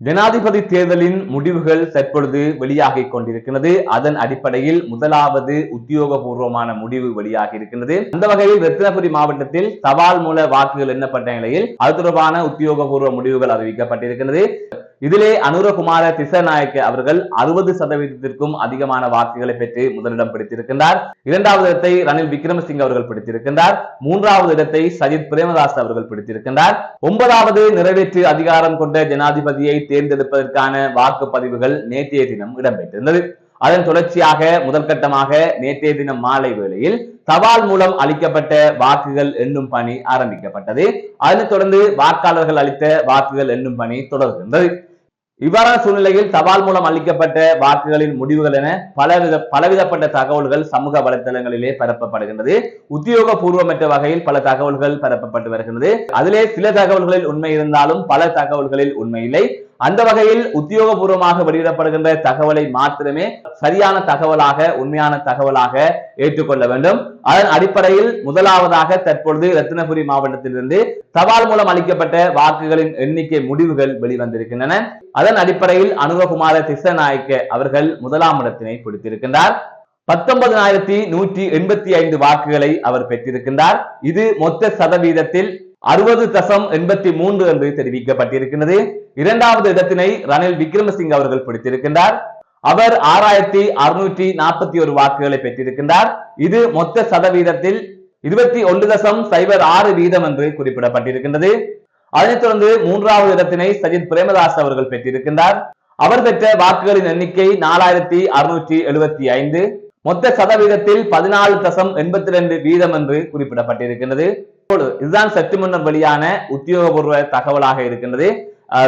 ஜனாதிபதி தேர்தலின் முடிவுகள் தற்பொழுது வெளியாகிக் கொண்டிருக்கிறது. அதன் அடிப்படையில் முதலாவது உத்தியோகபூர்வமான முடிவு வெளியாகி இருக்கின்றது. அந்த வகையில் ரத்தினபுரி மாவட்டத்தில் தபால் மூல வாக்குகள் எண்ணப்பட்ட நிலையில் அது தொடர்பான உத்தியோகபூர்வ முடிவுகள் அறிவிக்கப்பட்டிருக்கிறது இதிலே அனுரகுமார திசநாயக்க அவர்கள் அறுபது சதவீதத்திற்கும் அதிகமான வாக்குகளை பெற்று முதலிடம் பிடித்திருக்கின்றார். இரண்டாவது இடத்தை ரணில் விக்ரமசிங் அவர்கள் பிடித்திருக்கின்றார். மூன்றாவது இடத்தை சஜித் பிரேமதாஸ் அவர்கள் பிடித்திருக்கின்றார். ஒன்பதாவது நிறைவேற்று அதிகாரம் கொண்ட ஜனாதிபதியை தேர்ந்தெடுப்பதற்கான வாக்குப்பதிவுகள் நேற்றைய தினம் இடம்பெற்றிருந்தது. அதன் தொடர்ச்சியாக முதற்கட்டமாக நேற்றைய தினம் மாலை வேளையில் தபால் மூலம் அளிக்கப்பட்ட வாக்குகள் எண்ணும் பணி ஆரம்பிக்கப்பட்டது. அதனைத் தொடர்ந்து வாக்காளர்கள் அளித்த வாக்குகள் எண்ணும் பணி தொடர்கின்றது. இவ்வாறான சூழ்நிலையில் தபால் மூலம் அளிக்கப்பட்ட வாக்குகளின் முடிவுகள் என பலவித பலவிதப்பட்ட தகவல்கள் சமூக வலைதளங்களிலே பரப்பப்படுகின்றது. உத்தியோகபூர்வமற்ற வகையில் பல தகவல்கள் பரப்பப்பட்டு வருகின்றது. அதிலே சில தகவல்களில் உண்மை இருந்தாலும் பல தகவல்களில் உண்மை இல்லை. அந்த வகையில் உத்தியோகபூர்வமாக வெளியிடப்படுகின்ற தகவலை மாத்திரமே சரியான தகவலாக உண்மையான தகவலாக ஏற்றுக்கொள்ள வேண்டும். அதன் அடிப்படையில் முதலாவதாக தற்பொழுது ரத்தினபுரி மாவட்டத்திலிருந்து தபால் மூலம் அளிக்கப்பட்ட வாக்குகளின் எண்ணிக்கை முடிவுகள் வெளிவந்திருக்கின்றன. அதன் அடிப்படையில் அனுரகுமார திசநாயக்க அவர்கள் முதலாம் இடத்தினை பிடித்திருக்கின்றார். பத்தொன்பதாயிரத்தி நூற்றி எண்பத்தி ஐந்து வாக்குகளை அவர் பெற்றிருக்கின்றார். இது மொத்த சதவீதத்தில் அறுபது தசம் எண்பத்தி மூன்று என்று தெரிவிக்கப்பட்டிருக்கிறது இரண்டாவது இடத்தினை ரணில் விக்ரமசிங் அவர்கள் பிடித்திருக்கின்றார். அவர் ஆறாயிரத்தி அறுநூற்றி நாற்பத்தி ஒரு வாக்குகளை பெற்றிருக்கின்றார். இது மொத்த சதவீதத்தில் இருபத்தி ஒன்று தசம் சைபர் ஆறு வீதம் என்று குறிப்பிடப்பட்டிருக்கின்றது. அதனைத் தொடர்ந்து மூன்றாவது இடத்தினை சஜித் பிரேமதாஸ் அவர்கள் பெற்றிருக்கின்றார். அவர் பெற்ற வாக்குகளின் எண்ணிக்கை நாலாயிரத்தி அறுநூற்றி எழுபத்தி ஐந்து. மொத்த சதவீதத்தில் பதினாலு தசம் எண்பத்தி ரெண்டு வீதம் என்று குறிப்பிடப்பட்டிருக்கின்றது. இதுதான் சற்று முன்னர் வெளியான உத்தியோகபூர்வ தகவலாக இருக்கின்றது.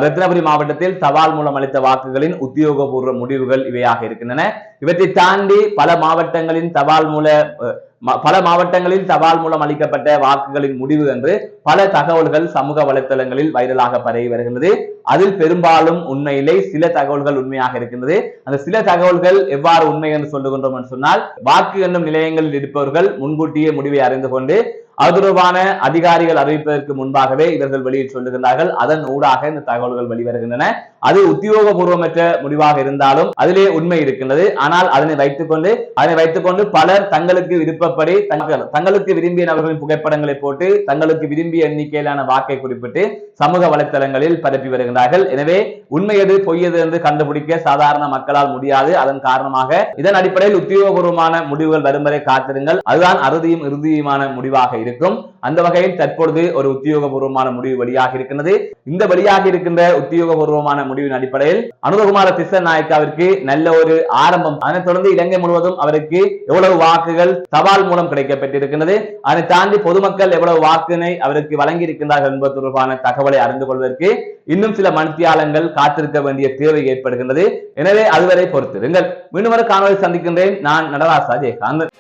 ரத்னபுரி மாவட்டத்தில் தபால் மூலம் அளித்த வாக்குகளின் உத்தியோகபூர்வ முடிவுகள் இவையாக இருக்கின்றன. இவற்றை தாண்டி பல மாவட்டங்களின் தபால் மூல பல மாவட்டங்களில் தபால் மூலம் அளிக்கப்பட்ட வாக்குகளின் முடிவு என்று பல தகவல்கள் சமூக வலைத்தளங்களில் வைரலாக பரவி வருகின்றது. அதில் பெரும்பாலும் உண்மையிலே சில தகவல்கள் உண்மையாக இருக்கின்றது. அந்த சில தகவல்கள் எவ்வாறு உண்மை என்று சொல்லுகின்றோம் என்று சொன்னால் வாக்கு என்னும் நிலையங்களில் இருப்பவர்கள் முன்கூட்டியே முடிவை அறிந்து கொண்டு அது தொடர்பான அதிகாரிகள் அறிவிப்பதற்கு முன்பாகவே இவர்கள் வெளியிட்டு சொல்லுகின்றார்கள். அதன் ஊடாக இந்த தகவல்கள் வெளிவருகின்றன. அது உத்தியோகபூர்வமற்ற முடிவாக இருந்தாலும் அதிலே உண்மை இருக்கின்றது. ஆனால் அதனை வைத்துக்கொண்டு அதனை வைத்துக்கொண்டு பலர் தங்களுக்கு விருப்பப்படி தங்கள் தங்களுக்கு விரும்பிய நபர்களின் புகைப்படங்களை போட்டு தங்களுக்கு விரும்பிய எண்ணிக்கையிலான வாக்கை குறிப்பிட்டு சமூக வலைத்தளங்களில் பரப்பி வருகின்றார்கள். எனவே உண்மை எது பொய் எது என்று கண்டுபிடிக்க சாதாரண மக்களால் முடியாது. அதன் காரணமாக இதன் அடிப்படையில் உத்தியோகபூர்வமான முடிவுகள் வரும் வரை காத்திருங்கள். அதுதான் அறுதியும் இறுதியுமான முடிவாக இருக்கும் அந்த வகையில் தற்பொழுது ஒரு உத்தியோகபூர்வமான முடிவு வெளியாக இருக்கின்றது. இந்த வெளியாக இருக்கின்ற உத்தியோகபூர்வமான முடிவின் அடிப்படையில் அனுபகுமார திச நாயக்காவிற்கு நல்ல ஒரு ஆரம்பம். அதனைத் தொடர்ந்து இலங்கை முழுவதும் அவருக்கு எவ்வளவு வாக்குகள் தபால் மூலம் கிடைக்கப்பட்டிருக்கின்றது. அதை தாண்டி பொதுமக்கள் எவ்வளவு வாக்கினை அவருக்கு வழங்கி இருக்கின்றார்கள் என்பது தொடர்பான தகவலை அறிந்து கொள்வதற்கு இன்னும் சில மணித்தியாலங்கள் காத்திருக்க வேண்டிய தேவை ஏற்படுகின்றது. எனவே அதுவரை பொறுத்திருங்கள். மீண்டும் ஒரு காணொலி சந்திக்கின்றேன். நான் நடராசா ஜெயகாந்தன்.